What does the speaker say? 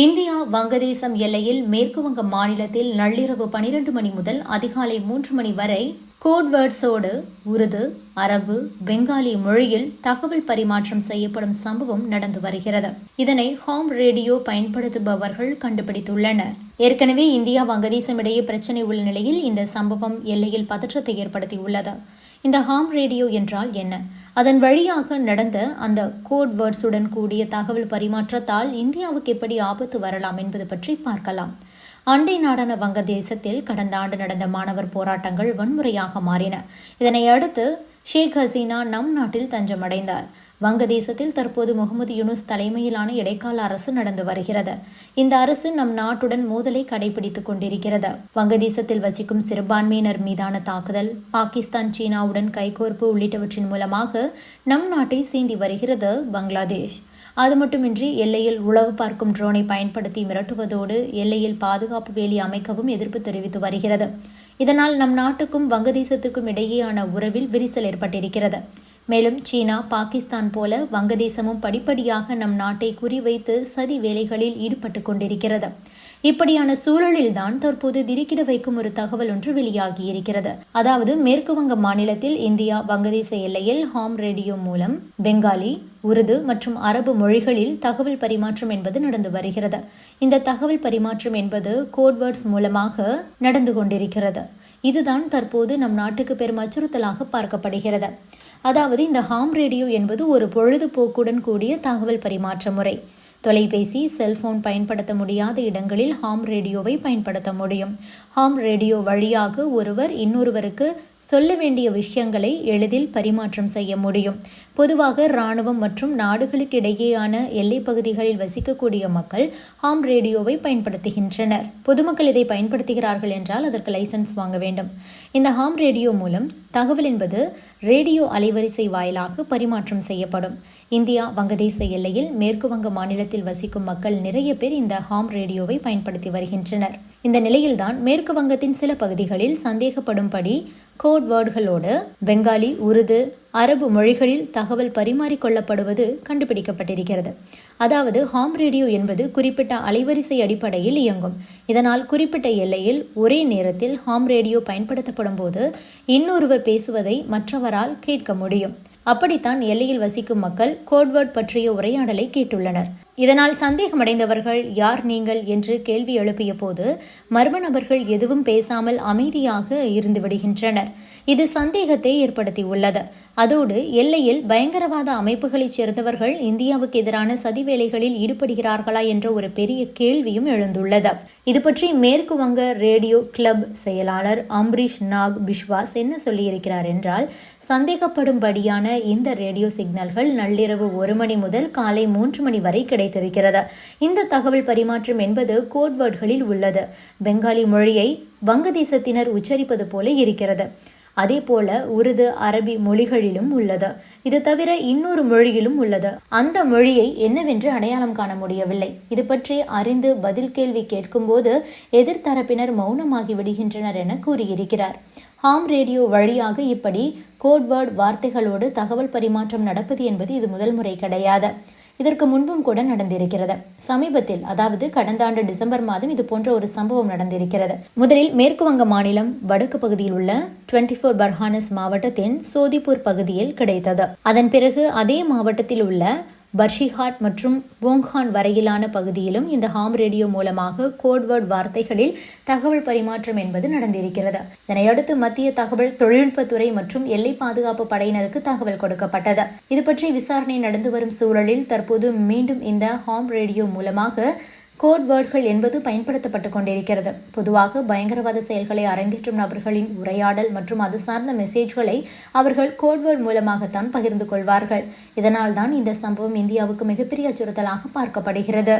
India வங்கதேசம் எல்லையில் மேற்குவங்க மாநிலத்தில் நள்ளிரவு பனிரெண்டு மணி முதல் அதிகாலை மூன்று மணி வரை கோட்வேர்ட்ஸோடு உருது அரபு பெங்காலி மொழியில் தகவல் பரிமாற்றம் செய்யப்படும் சம்பவம் நடந்து வருகிறது. இதனை ஹோம் ரேடியோ பயன்படுத்துபவர்கள் கண்டுபிடித்துள்ளனர். ஏற்கனவே இந்தியா வங்கதேசம் இடையே பிரச்சினை உள்ள நிலையில் இந்த சம்பவம் எல்லையில் பதற்றத்தை ஏற்படுத்தியுள்ளது. இந்த ஹாம் ரேடியோ என்றால் என்ன? அதன் வழியாக நடந்த அந்த கோட் வேர்ட்ஸுடன் கூடிய தகவல் பரிமாற்றத்தால் இந்தியாவுக்கு எப்படி ஆபத்து வரலாம் என்பது பற்றி பார்க்கலாம். அண்டை நாடான வங்கதேசத்தில் கடந்த ஆண்டு நடந்த மாணவர் போராட்டங்கள் வன்முறையாக மாறின. இதனை அடுத்து ஷேக் ஹசீனா நம் நாட்டில் தஞ்சமடைந்தார். வங்கதேசத்தில் தற்போது முகமது யூனுஸ் தலைமையிலான இடைக்கால அரசு நடந்து வருகிறது. இந்த அரசு நம் நாட்டுடன் மோதலை கடைபிடித்துக் கொண்டிருக்கிறது. வங்கதேசத்தில் வசிக்கும் சிறுபான்மையினர் மீதான தாக்குதல் பாகிஸ்தான் சீனாவுடன் கைகோர்ப்பு உள்ளிட்டவற்றின் மூலமாக நம் நாட்டை சீண்டி வருகிறது பங்களாதேஷ். அது மட்டுமின்றி எல்லையில் உளவு பார்க்கும் ட்ரோனை பயன்படுத்தி மிரட்டுவதோடு எல்லையில் பாதுகாப்பு வேலி அமைக்கவும் எதிர்ப்பு தெரிவித்து வருகிறது. இதனால் நம் நாட்டுக்கும் வங்கதேசத்துக்கும் இடையேயான உறவில் விரிசல் ஏற்பட்டிருக்கிறது. மேலும் சீனா பாகிஸ்தான் போல வங்கதேசமும் படிப்படியாக நம் நாட்டை குறிவைத்து சதி வேலைகளில் ஈடுபட்டு கொண்டிருக்கிறது. இப்படியான சூழலில்தான் தற்போது திடுக்கிட வைக்கும் ஒரு தகவல் ஒன்று வெளியாகி இருக்கிறது. அதாவது மேற்கு வங்க மாநிலத்தில் இந்தியா வங்கதேச எல்லையில் ஹாம் ரேடியோ மூலம் பெங்காலி உருது மற்றும் அரபு மொழிகளில் தகவல் பரிமாற்றம் என்பது நடந்து வருகிறது. இந்த தகவல் பரிமாற்றம் என்பது கோட்வேர்ட்ஸ் மூலமாக நடந்து கொண்டிருக்கிறது. இதுதான் தற்போது நம் நாட்டுக்கு பெரும் அச்சுறுத்தலாக பார்க்கப்படுகிறது. அதாவது இந்த ஹாம் ரேடியோ என்பது ஒரு பொழுதுபோக்குடன் கூடிய தகவல் பரிமாற்ற முறை. தொலைபேசி செல்போன் பயன்படுத்த முடியாத இடங்களில் ஹாம் ரேடியோவை பயன்படுத்த முடியும். ஹாம் ரேடியோ வழியாக ஒருவர் இன்னொருவருக்கு சொல்ல வேண்டிய விஷயங்களை எளிதில் பரிமாற்றம் செய்ய முடியும். பொதுவாக இராணுவம் மற்றும் நாடுகளுக்கு இடையேயான எல்லை பகுதிகளில் வசிக்கக்கூடிய மக்கள் ஹாம் ரேடியோவை பயன்படுத்துகின்றனர். பொதுமக்கள் இதை பயன்படுத்துகிறார்கள் என்றால் அதற்கு லைசன்ஸ் வாங்க வேண்டும். இந்த ஹாம் ரேடியோ மூலம் தகவல் என்பது ரேடியோ அலைவரிசை வாயிலாக பரிமாற்றம் செய்யப்படும். இந்தியா வங்கதேச எல்லையில் மேற்கு வங்க மாநிலத்தில் வசிக்கும் மக்கள் நிறைய பேர் இந்த ஹாம் ரேடியோவை பயன்படுத்தி வருகின்றனர். இந்த நிலையில்தான் மேற்கு வங்கத்தின் சில பகுதிகளில் சந்தேகப்படும்படி கோட் வேர்டுகளோடு பெங்காலி உருது அரபு மொழிகளில் தகவல் பரிமாறிக்கொள்ளப்படுவது கண்டுபிடிக்கப்பட்டிருக்கிறது. அதாவது ஹாம் ரேடியோ என்பது குறிப்பிட்ட அலைவரிசை அடிப்படையில் இயங்கும். இதனால் குறிப்பிட்ட எல்லையில் ஒரே நேரத்தில் ஹாம் ரேடியோ பயன்படுத்தப்படும் போது இன்னொருவர் பேசுவதை மற்றவரால் கேட்க முடியும். அப்படித்தான் எல்லையில் வசிக்கும் மக்கள் கோட்வேர்ட் பற்றிய உரையாடலை கேட்டுள்ளனர். இதனால் சந்தேகமடைந்தவர்கள் யார் நீங்கள் என்று கேள்வி எழுப்பிய போது மர்ம நபர்கள் எதுவும் பேசாமல் அமைதியாக இருந்து விடுகின்றனர் இது சந்தேகத்தை ஏற்படுத்தியுள்ளது. அதோடு எல்லையில் பயங்கரவாத அமைப்புகளைச் சேர்ந்தவர்கள் இந்தியாவுக்கு எதிரான சதி வேலைகளில் ஈடுபடுகிறார்களா என்ற ஒரு பெரிய கேள்வியும் எழுந்துள்ளது. இது பற்றி மேற்கு வங்க ரேடியோ கிளப் செயலாளர் அம்பரீஷ் நாக் பிஸ்வாஸ் என்ன சொல்லியிருக்கிறார் என்றால் சந்தேகப்படும்படியான இந்த ரேடியோ சிக்னல்கள் நள்ளிரவு ஒரு மணி முதல் காலை மூன்று மணி வரை கிடைத்திருக்கிறது. இந்த தகவல் பரிமாற்றம் என்பது கோட்வேர்டுகளில் உள்ளது. பெங்காலி மொழியை வங்கதேசத்தினர் உச்சரிப்பது போல இருக்கிறது. அதே போல உருது அரபி மொழிகளிலும் உள்ளது. இது தவிர இன்னொரு மொழியிலும் உள்ளது. அந்த மொழியை என்னவென்று அடையாளம் காண முடியவில்லை. இது பற்றி அறிந்து பதில் கேள்வி கேட்கும்போது எதிர்த்தரப்பினர் மௌனமாகி விடுகின்றனர் என கூறியிருக்கிறார். ஹாம் ரேடியோ வழியாக இப்படி கோட்வேர்ட் வார்த்தைகளோடு தகவல் பரிமாற்றம் நடப்பது என்பது இது முதல் முறை கிடையாது. இதற்கு முன்பும் கூட நடந்திருக்கிறது. சமீபத்தில் அதாவது கடந்த ஆண்டு டிசம்பர் மாதம் இது போன்ற ஒரு சம்பவம் நடந்திருக்கிறது. முதலில் மேற்கு வங்க மாநிலம் வடக்கு பகுதியில் உள்ள டுவெண்ட்டி ஃபோர் பர்ஹானஸ் மாவட்டத்தின் சோதிப்பூர் பகுதியில் கிடைத்தது. அதன் பிறகு அதே மாவட்டத்தில் உள்ள பர்ஷிஹாட் மற்றும் போங்கான் வரையிலான பகுதியிலும் இந்த ஹாம் ரேடியோ மூலமாக கோட்வேர்ட் வார்த்தைகளில் தகவல் பரிமாற்றம் என்பது நடந்திருக்கிறது. இதனையடுத்து மத்திய தகவல் தொழில்நுட்பத்துறை மற்றும் எல்லை பாதுகாப்பு படையினருக்கு தகவல் கொடுக்கப்பட்டது. இது பற்றி விசாரணை நடந்து வரும் சூழலில் தற்போது மீண்டும் இந்த ஹாம் ரேடியோ மூலமாக கோட் வேர்ட்கள் என்பது பயன்படுத்தப்பட்டு கொண்டிருக்கிறது. பொதுவாக பயங்கரவாத செயல்களை அரங்கேற்றும் நபர்களின் உரையாடல் மற்றும் அது சார்ந்த மெசேஜ்களை அவர்கள் கோட்வேர்ட் மூலமாகத்தான் பகிர்ந்து கொள்வார்கள். இதனால் தான் இந்த சம்பவம் இந்தியாவுக்கு மிகப்பெரிய அச்சுறுத்தலாக பார்க்கப்படுகிறது.